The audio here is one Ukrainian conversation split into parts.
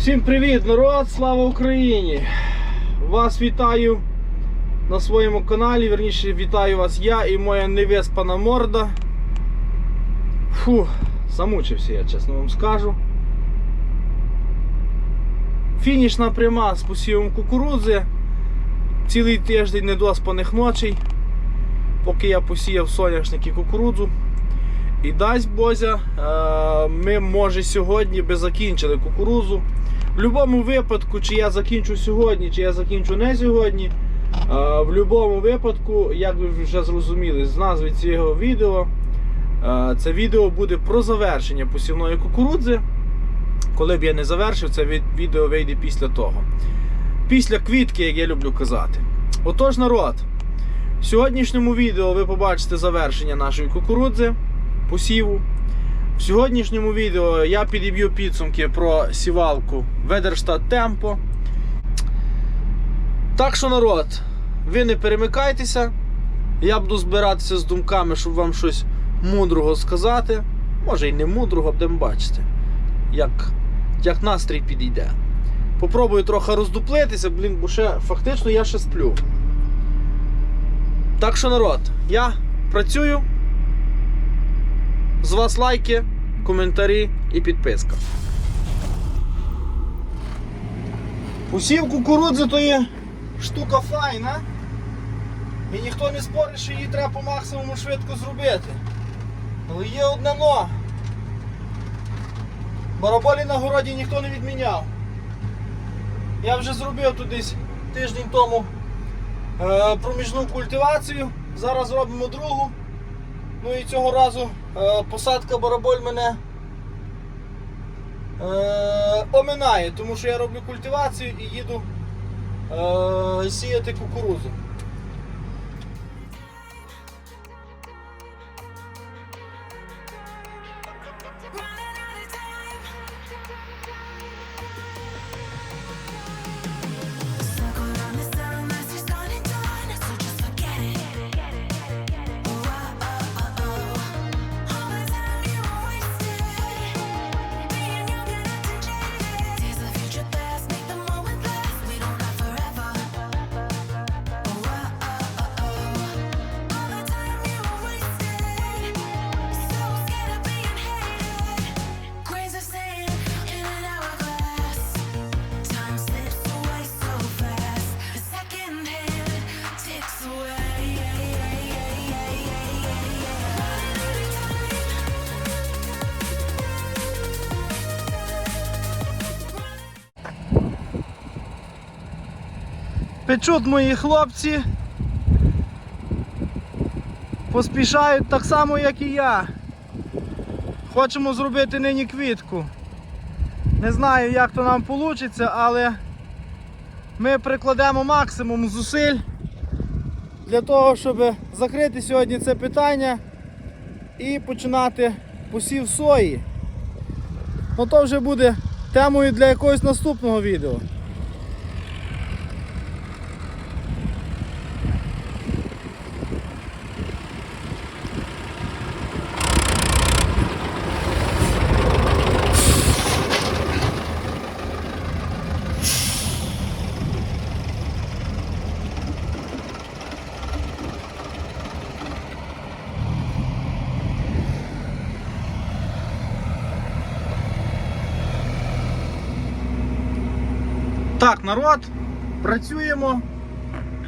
Всім привіт, народ! Слава Україні! Вас вітаю на своєму каналі. Верніше вітаю вас я і моя невеспана морда. Фу, замучився я, чесно вам скажу. Фінішна пряма з посівом кукурудзи. Цілий тиждень недоспаних ночей. Поки я посіяв соняшник і кукурудзу. І дасть Бозя, е, ми може сьогодні би закінчили кукурузу. В будь-якому випадку, чи я закінчу сьогодні, чи я закінчу не сьогодні. е, В будь-якому випадку, як ви вже зрозуміли з назви цього відео, е, це відео буде про завершення посівної кукурудзи. Коли б я не завершив, це відео вийде після того. Після квітки, як я люблю казати. Отож, народ, в сьогоднішньому відео ви побачите завершення нашої кукурудзи посіву. В сьогоднішньому відео я підіб'ю підсумки про сівалку Ведерштат Темпо. Так що, народ, ви не перемикайтеся. Я буду збиратися з думками, щоб вам щось мудрого сказати. Може і не мудрого, будемо бачити, як, як настрій підійде. Попробую трохи роздуплитися, блін, бо ще фактично я ще сплю. Так що, народ, я працюю. З вас лайки, коментарі і підписка. Посів кукурудзи то є штука файна. І ніхто не спорить, що її треба по максимуму швидко зробити. Але є одне но. Бараболі на городі ніхто не відміняв. Я вже зробив тут десь тиждень тому е, проміжну культивацію. Зараз робимо другу. Ну і цього разу посадка бараболь мене е, оминає, тому що я роблю культивацію і їду е, сіяти кукурудзу. Печуть мої хлопці. Поспішають так само, як і я. Хочемо зробити нині квітку. Не знаю, як то нам вийде, але ми прикладемо максимум зусиль для того, щоб закрити сьогодні це питання і починати посів сої. Ну то вже буде темою для якогось наступного відео. Так, народ, працюємо.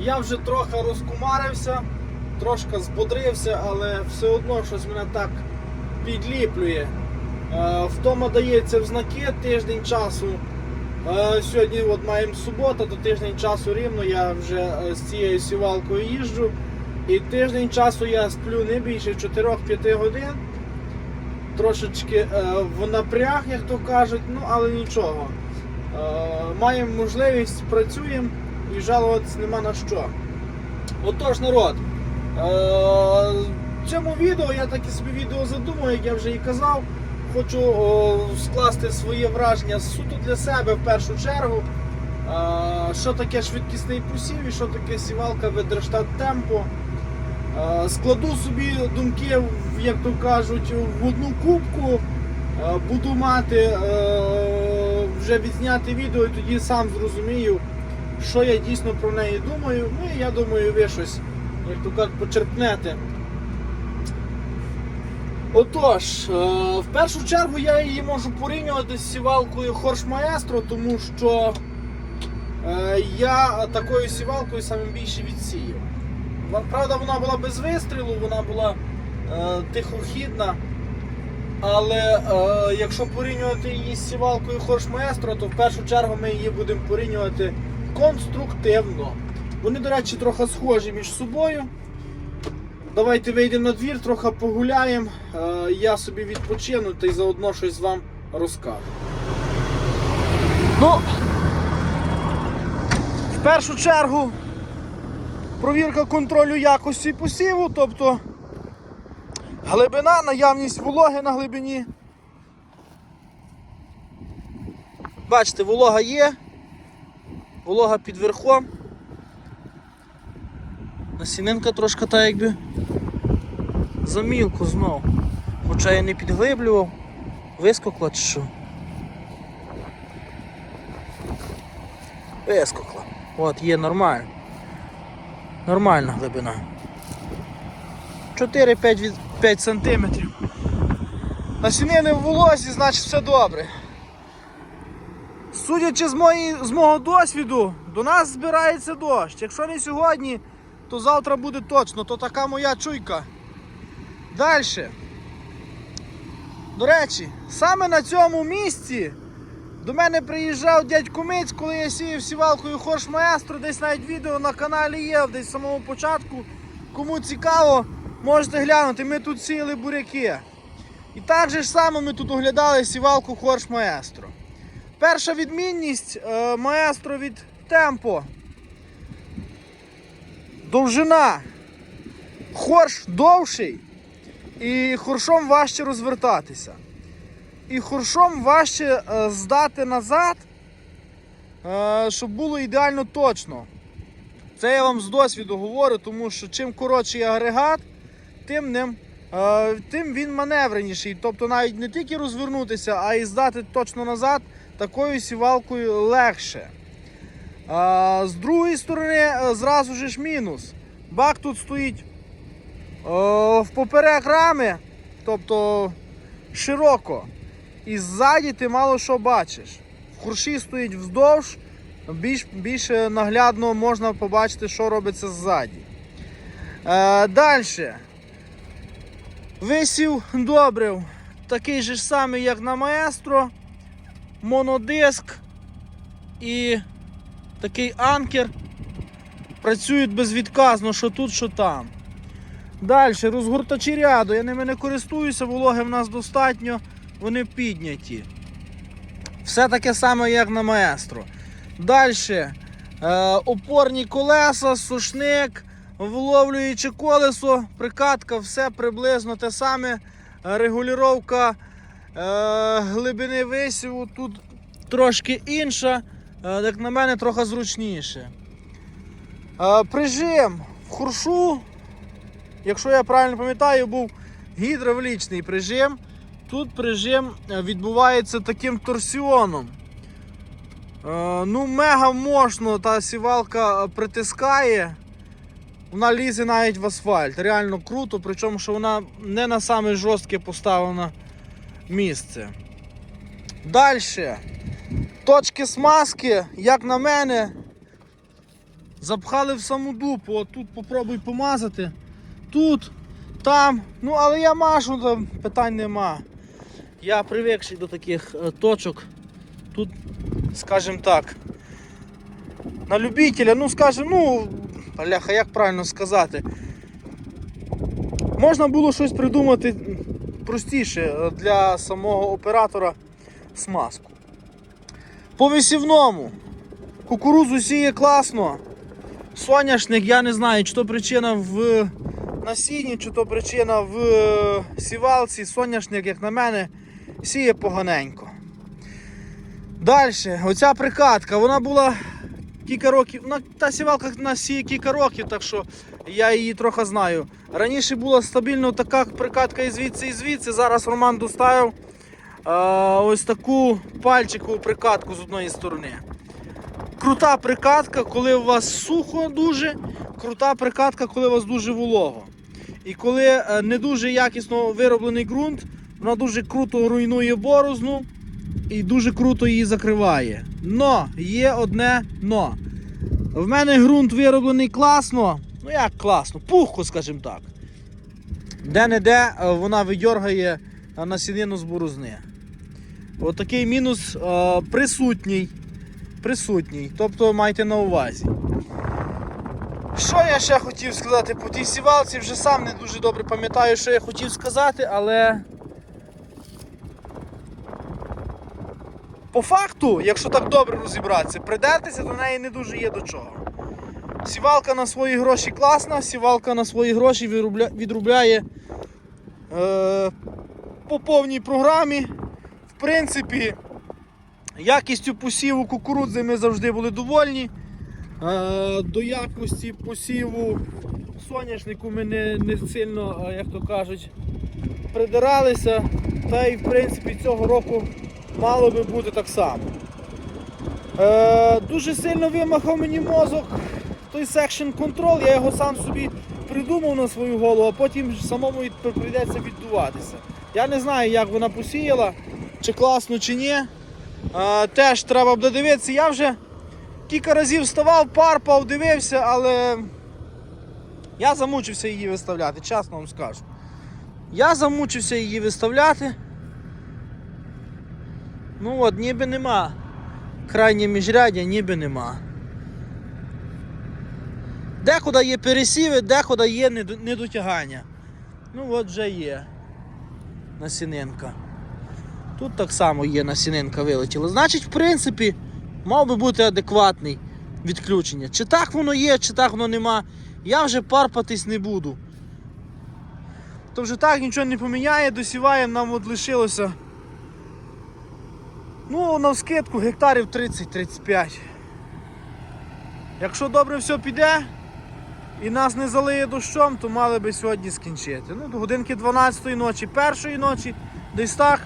Я вже трохи розкумарився, трошки збудрився, але все одно щось мене так підліплює. Е, Втома дається в знаки тиждень часу. Е, Сьогодні от маємо субота, то тиждень часу рівно я вже е, з цією сівалкою їжджу. І тиждень часу я сплю не більше 4-5 годин. Трошечки в напряг, як то кажуть, ну але нічого. Е, маємо можливість, працюємо і жалуватись нема на що. Отож, народ, е, в цьому відео я таке собі відео задумав, як я вже і казав. Хочу о, скласти своє враження суто для себе в першу чергу. Е, що таке швидкісний посів і що таке сівалка Ведерштат Темпо. Е, Складу собі думки, як то кажуть, в одну кубку. Е, Буду мати е, вже відзняти відео і тоді сам зрозумію, що я дійсно про неї думаю. Ну і я думаю, ви щось, як то кажуть, почерпнете. Отож, е, в першу чергу я її можу порівнювати з сівалкою Хорш Маестро, тому що е, я такою сівалкою саме більше відсіяв. Правда, вона була без вистрілу, вона була е, тихохідна. Але е, якщо порівнювати її з сівалкою Хорш Маестро, то в першу чергу ми її будемо порівнювати конструктивно. Вони, до речі, трохи схожі між собою. Давайте вийдемо на двір, трохи погуляємо. Е, я собі відпочину та й заодно щось вам розкажу. Ну, в першу чергу провірка контролю якості посіву, тобто глибина, наявність вологи на глибині. Бачите, волога є, волога під верхом. Насінинка трошки так якби замілко знов. Хоча я не підглиблював, вискокла чи що. Вискокла. От, є нормально. Нормальна глибина. 4-5 від 5 сантиметрів. Насінини в волосі, значить все добре. Судячи з, мої, з мого досвіду, до нас збирається дощ. Якщо не сьогодні, то завтра буде точно. То така моя чуйка. Далі. До речі, саме на цьому місці до мене приїжджав дядько Миць, коли я сіяв сівалкою Хорш Маестро. Десь навіть відео на каналі є, десь з самого початку. Кому цікаво, можете глянути. Ми тут сіяли буряки. І так же ж само ми тут оглядали сівалку Хорш Маестро. Перша відмінність е, маестро від темпо. Довжина. Хорш довший і хоршом важче розвертатися. І хоршом важче е, здати назад, е, щоб було ідеально точно. Це я вам з досвіду говорю, тому що чим коротший агрегат, тим, ним, е, тим він маневреніший. Тобто навіть не тільки розвернутися, а й здати точно назад такою сівалкою легше. З другої сторони, е, зразу ж мінус. Бак тут стоїть в поперек рами, тобто широко. І ззаді ти мало що бачиш. В хурші стоїть вздовж, більш, більше наглядно можна побачити, що робиться ззаді. Е, Далі. Висів добрив. Такий же ж самий, як на маестро. Монодиск і такий анкер. Працюють безвідказно, що тут, що там. Далі, розгортачі ряду. Я ними не користуюся, вологи в нас достатньо, вони підняті. Все таке саме, як на маестро. Далі. Е, опорні колеса, сушник, вловлюючи колесо, прикатка, все приблизно те саме. Регулювання е, глибини висіву тут трошки інша, е, як на мене, трохи зручніше. Е, прижим в хуршу, якщо я правильно пам'ятаю, був гідравлічний прижим. Тут прижим відбувається таким торсіоном. Е, ну, мега мощно та сівалка притискає. Вона лізе навіть в асфальт. Реально круто, причому що вона не на саме жорстке поставлена місце. Далі. Точки смазки, як на мене, запхали в саму дупу. От тут попробуй помазати. Тут, там. Ну, але я машу, там питань нема. Я привикший до таких е, точок. Тут, скажімо так, на любителя, ну скажімо, ну, Аляха, як правильно сказати. Можна було щось придумати простіше для самого оператора смазку. По висівному. Кукурузу сіє класно. Соняшник, я не знаю, чи то причина в насінні, чи то причина в е, сівалці. Соняшник, як на мене, сіє поганенько. Далі, оця прикатка, вона була кілька років. На, та сівалка на сіє кілька років, так що я її трохи знаю. Раніше була стабільно така прикатка і звідси, і звідси. Зараз Роман доставив ось таку пальчикову прикатку з одної сторони. Крута прикатка, коли у вас сухо дуже, крута прикатка, коли у вас дуже волого. І коли е, не дуже якісно вироблений ґрунт, вона дуже круто руйнує борозну і дуже круто її закриває. Но є одне но. В мене ґрунт вироблений класно. Ну як класно, пухко, скажімо так. Де-не-де е, вона видьоргає е, насінину з борозни. Отакий мінус е, присутній. Присутній. Тобто майте на увазі. Що я ще хотів сказати по тій сівалці, вже сам не дуже добре пам'ятаю, що я хотів сказати, але. По факту, якщо так добре розібратися, придертися до неї не дуже є до чого. Сівалка на свої гроші класна, сівалка на свої гроші відробляє е... по повній програмі. В принципі, якістю посіву кукурудзи ми завжди були довольні. Е, До якості посіву соняшнику ми не, не сильно, е, як то кажуть, придиралися. Та й в принципі цього року мало би бути так само. Е, дуже сильно вимахав мені мозок той Section Control, я його сам собі придумав на свою голову, а потім самому прийдеться віддуватися. Я не знаю, як вона посіяла, чи класно, чи ні. Е, теж треба буде дивитися. Я вже кілька разів вставав, парпав, дивився, але я замучився її виставляти, чесно вам скажу. Я замучився її виставляти. Ну от, ніби нема. Крайнє міжрядя ніби нема. Декуди є пересіви, декуди є недотягання. Ну от вже є насінинка. Тут так само є насінинка вилетіла. Значить, в принципі, мав би бути адекватний відключення. Чи так воно є, чи так воно нема. Я вже парпатись не буду. То вже так нічого не поміняє, досіваємо, нам от лишилося. Ну, на скидку гектарів 30-35. Якщо добре все піде і нас не залиє дощом, то мали би сьогодні скінчити. Ну, до годинки 12-ї ночі, першої ночі, десь так.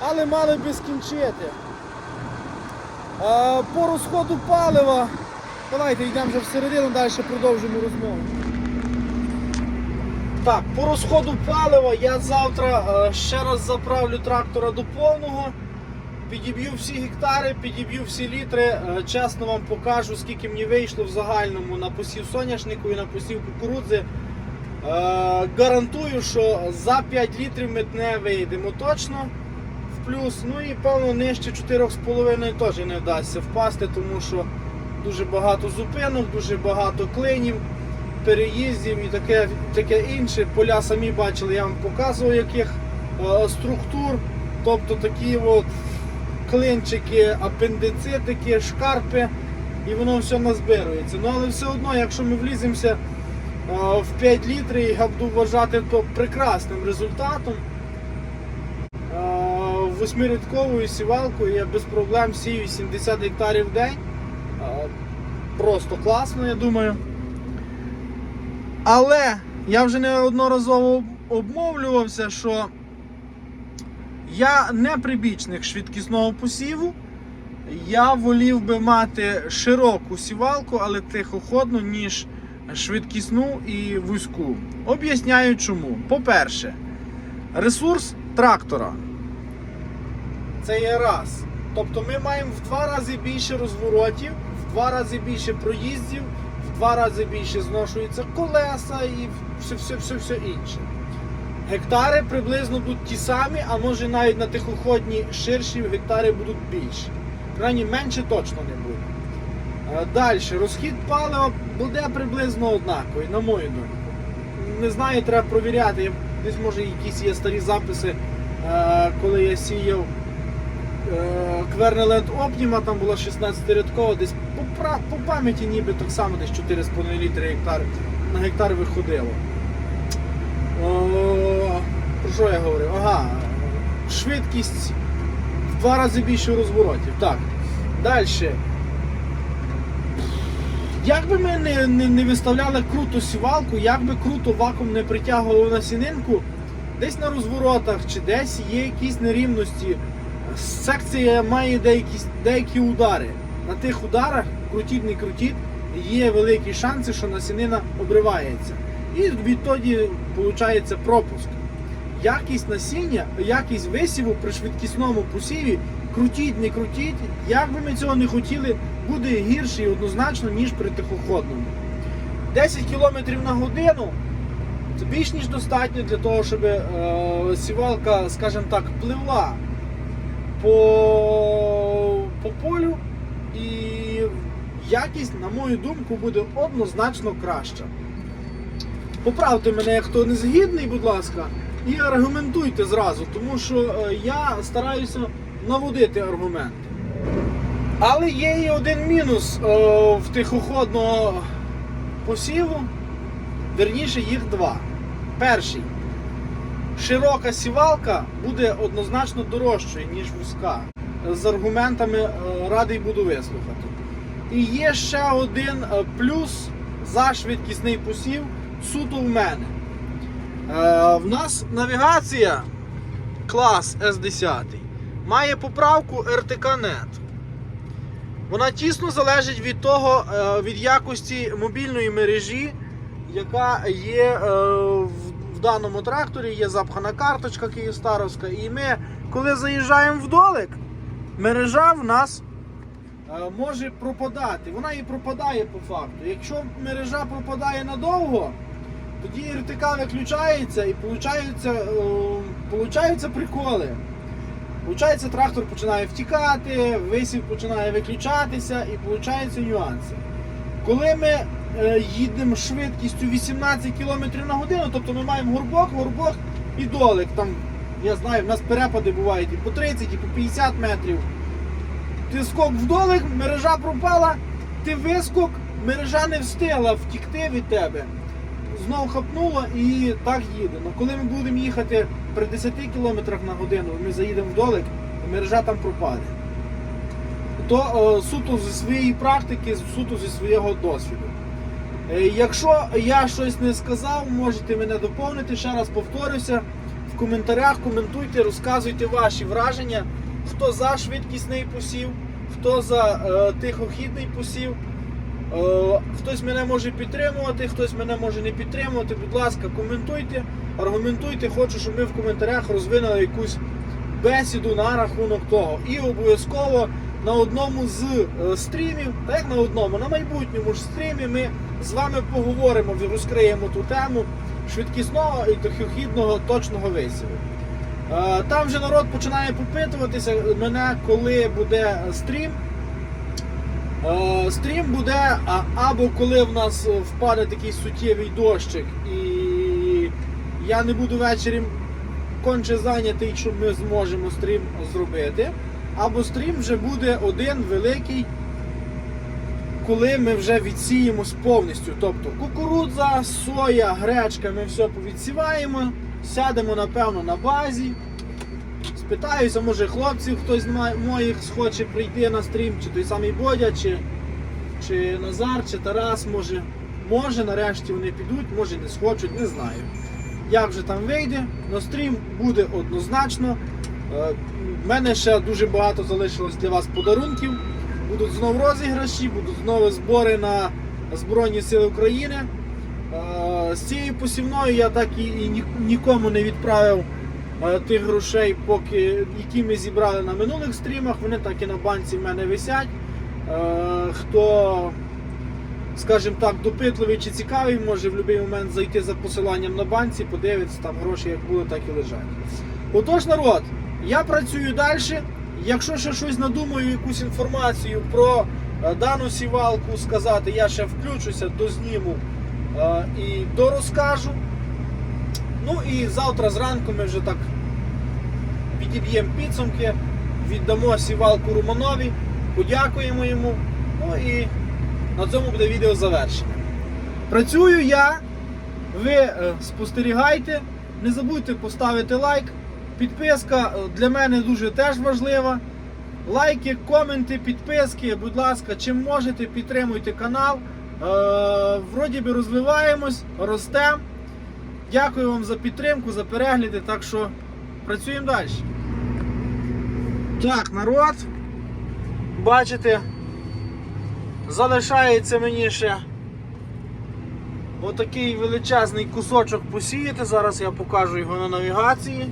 Але мали би скінчити. По розходу палива. Давайте йдемо вже всередину, далі продовжимо розмову. Так, по розходу палива я завтра е, ще раз заправлю трактора до повного. Підіб'ю всі гектари, підіб'ю всі літри. Е, Чесно вам покажу, скільки мені вийшло в загальному на посів соняшнику і на посів кукурудзи. Е, Гарантую, що за 5 літрів ми не вийдемо точно в плюс. Ну і певно нижче 4,5 теж не вдасться впасти, тому що дуже багато зупинок, дуже багато клинів, переїздів і таке, таке інше. Поля самі бачили, я вам показував яких е, структур. Тобто такі от клинчики, апендицитики, шкарпи, і воно все назбирується. Ну але все одно, якщо ми вліземося е, в 5 літрів, я буду вважати то прекрасним результатом. Е, Восьмирядковою сівалкою я без проблем сію 70 гектарів в день. Просто класно, я думаю. Але я вже неодноразово обмовлювався, що я не прибічник швидкісного посіву. Я волів би мати широку сівалку, але тихоходну, ніж швидкісну і вузьку. Об'ясняю чому. По-перше, ресурс трактора. Це є раз. Тобто ми маємо в два рази більше розворотів, в два рази більше проїздів, два рази більше зношуються колеса і все, все, все, все інше. Гектари приблизно будуть ті самі, а може навіть на тихоходні ширші гектари будуть більші. Крайні менше точно не буде. Далі, розхід палива буде приблизно однаковий, на мою думку. Не знаю, треба провіряти. Десь може якісь є старі записи, е, коли я сіяв е, Квернеленд Optima, там була 16 рядкова, десь по, по пам'яті ніби так само десь 4,5 літри гектар, на гектар виходило. Про що я говорив? Ага, швидкість в два рази більше розворотів. Так. Далі. Як би ми не, не, не виставляли круто сівалку, як би круто вакуум не притягував на сінинку, десь на розворотах, чи десь є якісь нерівності. Секція має деякі, деякі удари. На тих ударах, крутіть, не крутіть, є великі шанси, що насінина обривається. І відтоді виходить пропуск. Якість насіння, якість висіву при швидкісному посіві, крутіть, не крутіть, як би ми цього не хотіли, буде гірший однозначно, ніж при тихоходному. 10 км на годину це більш ніж достатньо для того, щоб е, сівалка, скажімо так, пливла по, по полю і якість, на мою думку, буде однозначно краща. Поправте мене, хто не згідний, будь ласка, і аргументуйте зразу, тому що е, я стараюся наводити аргументи. Але є і один мінус е, в тихоходного посіву, верніше їх два. Перший. Широка сівалка буде однозначно дорожчою, ніж вузька. З аргументами е, радий буду вислухати. І є ще один е, плюс за швидкісний посів суто в мене. Е, В нас навігація клас S10 має поправку RTK-NET. Вона тісно залежить від того, від якості мобільної мережі, яка є в, в даному тракторі, є запхана карточка Київстаровська. І ми, коли заїжджаємо в долик, мережа в нас е, може пропадати. Вона і пропадає по факту. Якщо мережа пропадає надовго, тоді РТК виключається і получаються, е, приколи. Получається, трактор починає втікати, висів починає виключатися і получаються нюанси. Коли ми їдемо швидкістю 18 км на годину, тобто ми маємо горбок, горбок і долик. Там, я знаю, в нас перепади бувають і по 30, і по 50 метрів. Ти скок в долик, мережа пропала, ти вискок, мережа не встигла втікти від тебе. Знов хапнуло і так їде. Ну, коли ми будемо їхати при 10 км на годину, ми заїдемо в долик, мережа там пропаде. То е, суто зі своєї практики, суто зі свого досвіду. Е, якщо я щось не сказав, можете мене доповнити. Ще раз повторюся. В коментарях коментуйте, розказуйте ваші враження, хто за швидкісний посів, хто за е, тихохідний посів. Е, Хтось мене може підтримувати, хтось мене може не підтримувати. Будь ласка, коментуйте, аргументуйте. Хочу, щоб ми в коментарях розвинули якусь бесіду на рахунок того. І обов'язково на одному з е, стрімів, так на одному, на майбутньому ж стрімі ми з вами поговоримо, розкриємо ту тему швидкісного і тихохідного точного висіву. Е, Там вже народ починає попитуватися мене, коли буде стрім. Е, Стрім буде або коли в нас впаде такий суттєвий дощик, і я не буду ввечері конче зайнятий, що ми зможемо стрім зробити. Або стрім вже буде один великий, коли ми вже відсіємось повністю. Тобто кукурудза, соя, гречка, ми все повідсіваємо, сядемо напевно на базі. Спитаюся, може хлопців хтось з моїх схоче прийти на стрім, чи той самий Бодя, чи, чи Назар, чи Тарас, може, може нарешті вони підуть, може не схочуть, не знаю. Як вже там вийде, на стрім буде однозначно. В мене ще дуже багато залишилось для вас подарунків. Будуть знову розіграші, будуть знову збори на Збройні Сили України. Е, З цією посівною я так і, і нікому не відправив е, тих грошей, поки, які ми зібрали на минулих стрімах. Вони так і на банці в мене висять. Е, Хто, скажімо так, допитливий чи цікавий, може в будь-який момент зайти за посиланням на банці, подивитися, там гроші як були, так і лежать. Отож, народ, я працюю далі. Якщо ще щось надумаю, якусь інформацію про е, дану сівалку сказати, я ще включуся, дозніму е, і дорозкажу. Ну і завтра зранку ми вже так підіб'ємо підсумки, віддамо сівалку Руманові, подякуємо йому. Ну і на цьому буде відео завершене. Працюю я, ви е, спостерігайте, не забудьте поставити лайк. Підписка е, для мене дуже теж важлива. Лайки, коменти, підписки, будь ласка, чим можете, підтримуйте канал. Е, вроді би розвиваємось, ростемо. Дякую вам за підтримку, за перегляди, так що працюємо далі. Так, народ. Бачите, залишається мені ще отакий величезний кусочок посіяти. Зараз я покажу його на навігації.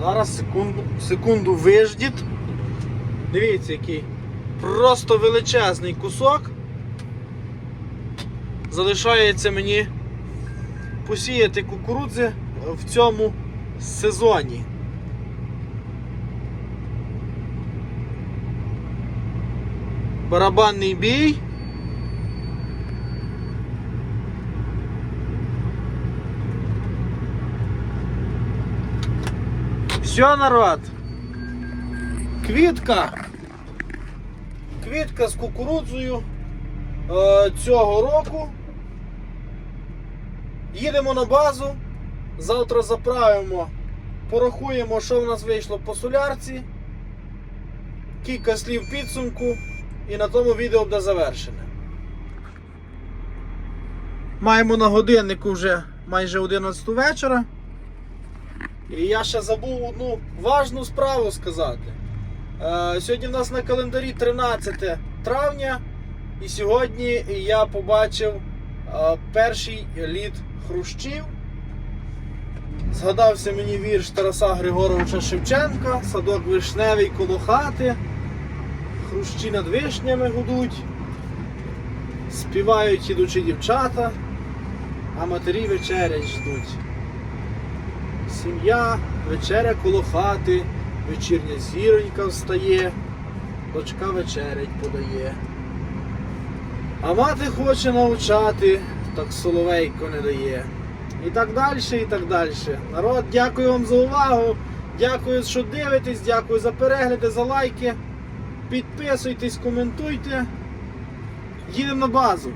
Зараз секунду, секунду виждіть. Дивіться, який просто величезний кусок. Залишається мені посіяти кукурудзи в цьому сезоні. Барабанний бій. Все, народ. Квітка. Квітка з кукурудзою е, цього року. Їдемо на базу. Завтра заправимо, порахуємо, що в нас вийшло по солярці. Кілька слів підсумку. І на тому відео буде завершене. Маємо на годиннику вже майже 11 вечора. І я ще забув одну важну справу сказати. Е, сьогодні в нас на календарі 13 травня, і сьогодні я побачив е, перший лід хрущів. Згадався мені вірш Тараса Григоровича Шевченка, садок вишневий коло хати, хрущі над вишнями гудуть, співають ідучі дівчата, а матері вечерять ждуть. Сім'я, вечеря коло хати, вечірня зіронька встає, дочка вечерять подає. А мати хоче навчати, так соловейко не дає. І так далі, і так далі. Народ, дякую вам за увагу. Дякую, що дивитесь, дякую за перегляди, за лайки. Підписуйтесь, коментуйте. Їдемо на базу.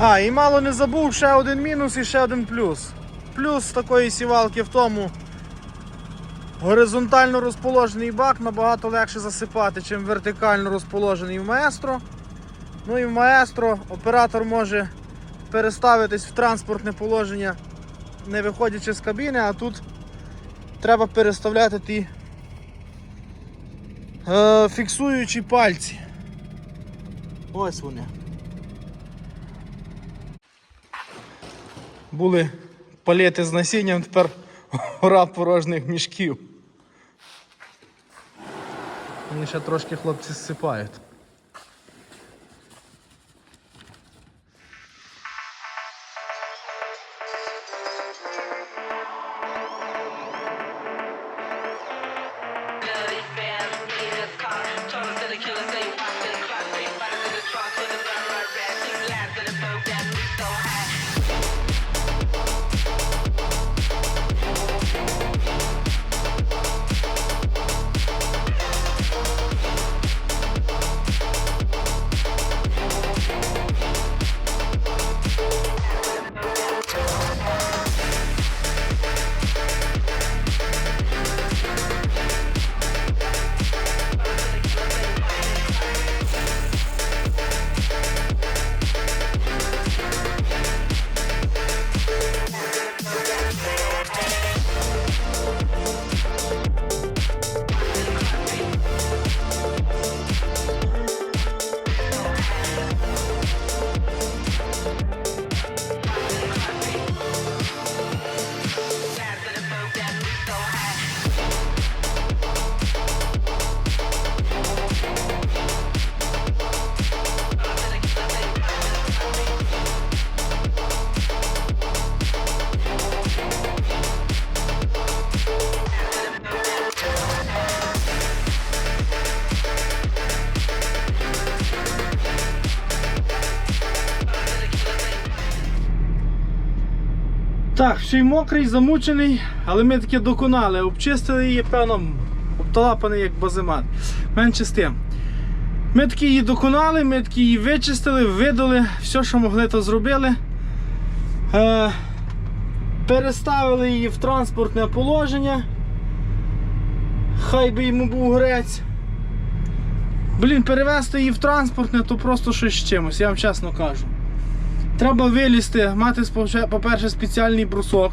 А, і мало не забув ще один мінус і ще один плюс. Плюс такої сівалки в тому. Горизонтально розположений бак набагато легше засипати, чим вертикально розположений в маестро. Ну і в маестро оператор може переставитись в транспортне положення, не виходячи з кабіни, а тут треба переставляти ті е, фіксуючі пальці. Ось вони. Були палети з насінням, тепер гора порожніх мішків. Вони ще трошки хлопці зсипають. Ще й мокрий, замучений, але ми таки доконали, обчистили її, певно, обталапаний як базимат. Менше з тим. Ми таки її доконали, ми таки її вичистили, видали, все, що могли, то зробили. Е, переставили її в транспортне положення. Хай би йому був грець. Блін, перевезти її в транспортне, то просто щось з чимось, я вам чесно кажу. Треба вилізти, мати по-перше, спеціальний брусок,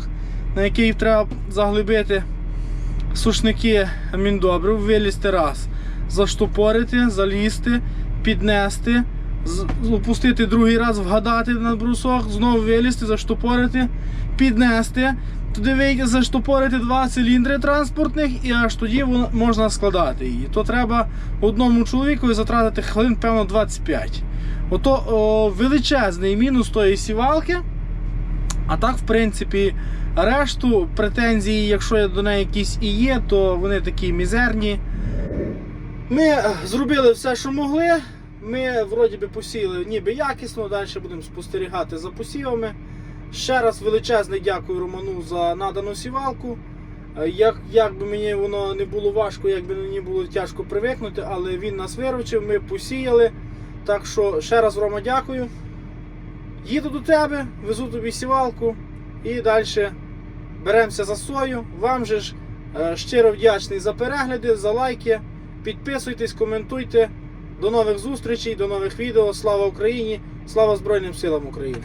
на який треба заглибити сушники міндобрив, вилізти раз, заштопорити, залізти, піднести, опустити другий раз, вгадати на брусок, знову вилізти, заштопорити, піднести, туди заштопорити два циліндри транспортних і аж тоді можна складати її. То треба одному чоловікові затратити хвилин, певно, 25. Ото о, величезний мінус тої сівалки. А так, в принципі, решту претензії, якщо до неї якісь і є, то вони такі мізерні. Ми зробили все, що могли. Ми вроді би посіяли ніби якісно, далі будемо спостерігати за посівами. Ще раз величезне дякую Роману за надану сівалку. Як, як би мені воно не було важко, як би мені було тяжко привикнути, але він нас виручив, ми посіяли. Так що ще раз Рома дякую. Їду до тебе, везу тобі сівалку і далі беремося за сою. Вам же ж е, щиро вдячний за перегляди, за лайки. Підписуйтесь, коментуйте. До нових зустрічей, до нових відео. Слава Україні! Слава Збройним силам України!